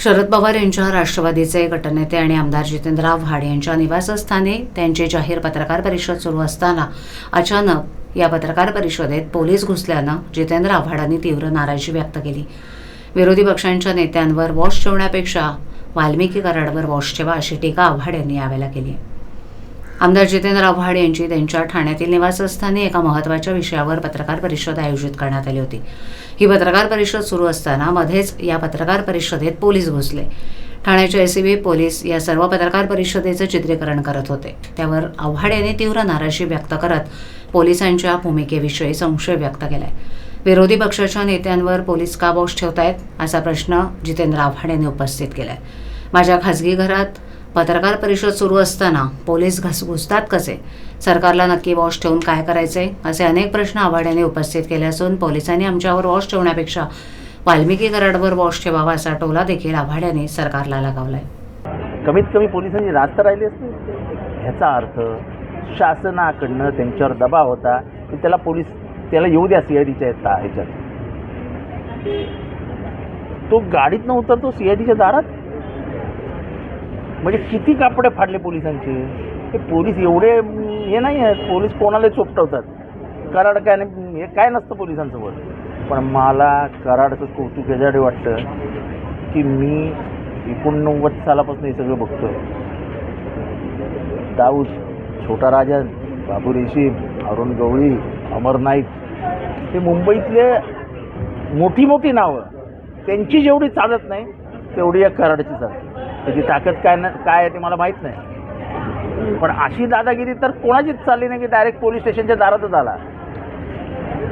शरद पवार यांच्या राष्ट्रवादीचे गटनेते आणि आमदार जितेंद्र आव्हाड यांच्या निवासस्थानी त्यांची जाहीर पत्रकार परिषद सुरू असताना अचानक या पत्रकार परिषदेत पोलीस घुसल्यानं जितेंद्र आव्हाडांनी तीव्र नाराजी व्यक्त केली. विरोधी पक्षांच्या नेत्यांवर वॉश ठेवण्यापेक्षा वाल्मिकी कराडवर वॉश ठेवा अशी टीका आव्हाड यांनी यावेळेला केली आमदार जितेंद्र आव्हाड यांची त्यांच्या ठाण्यातील निवासस्थानी एका महत्त्वाच्या विषयावर पत्रकार परिषद आयोजित करण्यात आली होती. ही पत्रकार परिषद सुरू असताना मध्येच या पत्रकार परिषदेत पोलीस घुसले. ठाण्याचे एसीबी पोलीस या सर्व पत्रकार परिषदेचं चित्रीकरण करत होते. त्यावर आव्हाड यांनी तीव्र नाराजी व्यक्त करत पोलिसांच्या भूमिकेविषयी संशय व्यक्त केलाय. विरोधी पक्षाच्या नेत्यांवर पोलीस का बॉस ठेवतायत असा प्रश्न जितेंद्र आव्हाड यांनी उपस्थित केलाय. माझ्या खासगी घरात पत्रकार परिषद सुरू असताना पोलीस घस घुसतात कसे? सरकारला नक्की वॉश ठेवून काय करायचे असे अनेक प्रश्न आव्हाड यांनी उपस्थित केले असून पोलिसांनी आमच्यावर वॉश ठेवण्यापेक्षा वाल्मिकी कराडवर वॉश ठेवावा असा टोला देखील आव्हाड यांनी सरकारला लगावलाय. कमीत कमी पोलिसांची रास्त राहिली असते. ह्याचा अर्थ शासनाकडनं त्यांच्यावर दबाव होता की त्याला पोलीस त्याला येऊ द्या सी आय डीच्या ह्याच्यात. तो गाडीतनं उतरतो सी आय डीच्या दारात? म्हणजे किती कापडे फाडले पोलिसांचे? हे पोलीस एवढे हे नाही आहेत. पोलीस कोणाला चोपटवतात? कराड काय नाही हे काय नसतं पोलिसांसोबत पण मला कराडचं कौतुक याच्यासाठी वाटतं की मी एकोणनव्वद सालापासून हे सगळं बघतो दाऊद छोटा राजन बाबू रेशीम अरुण गवळी अमर नाईक हे मुंबईतले मोठी मोठी नावं. त्यांची जेवढी चालत नाही तेवढी या कराडची चालते. त्याची ताकद काय ना काय आहे ते मला माहीत नाही. पण अशी दादागिरी तर कोणाचीच चालली नाही की डायरेक्ट पोलीस स्टेशनच्या दारातच आला.